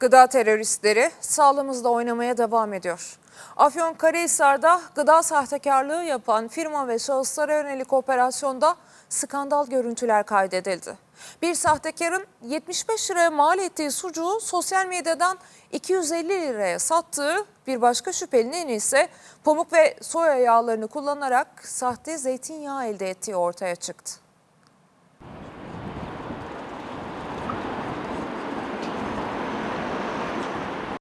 Gıda teröristleri sağlığımızla oynamaya devam ediyor. Afyonkarahisar'da gıda sahtekarlığı yapan firma ve şahıslara yönelik operasyonda skandal görüntüler kaydedildi. Bir sahtekarın 75 liraya mal ettiği sucuğu sosyal medyadan 250 liraya sattığı bir başka şüphelinin ise pamuk ve soya yağlarını kullanarak sahte zeytinyağı elde ettiği ortaya çıktı.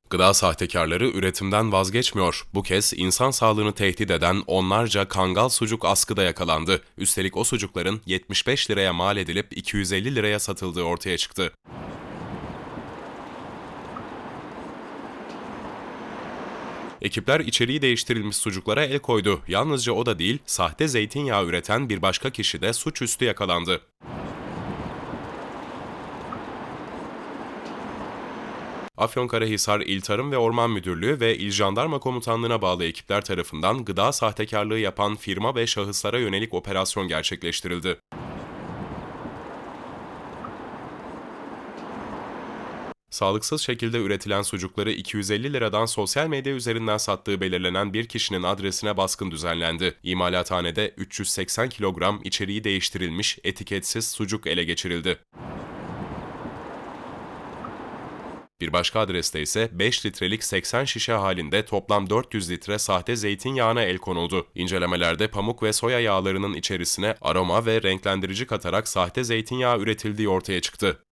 Gıda sahtekarları üretimden vazgeçmiyor. Bu kez insan sağlığını tehdit eden onlarca kangal sucuk askıda yakalandı. Üstelik o sucukların 75 liraya mal edilip 250 liraya satıldığı ortaya çıktı. Ekipler içeriği değiştirilmiş sucuklara el koydu. Yalnızca o da değil, sahte zeytinyağı üreten bir başka kişi de suçüstü yakalandı. Afyonkarahisar İl Tarım ve Orman Müdürlüğü ve İl Jandarma Komutanlığı'na bağlı ekipler tarafından gıda sahtekarlığı yapan firma ve şahıslara yönelik operasyon gerçekleştirildi. Sağlıksız şekilde üretilen sucukları 250 liradan sosyal medya üzerinden sattığı belirlenen bir kişinin adresine baskın düzenlendi. İmalathanede 380 kilogram içeriği değiştirilmiş etiketsiz sucuk ele geçirildi. Bir başka adreste ise 5 litrelik 80 şişe halinde toplam 400 litre sahte zeytinyağına el konuldu. İncelemelerde pamuk ve soya yağlarının içerisine aroma ve renklendirici katarak sahte zeytinyağı üretildiği ortaya çıktı.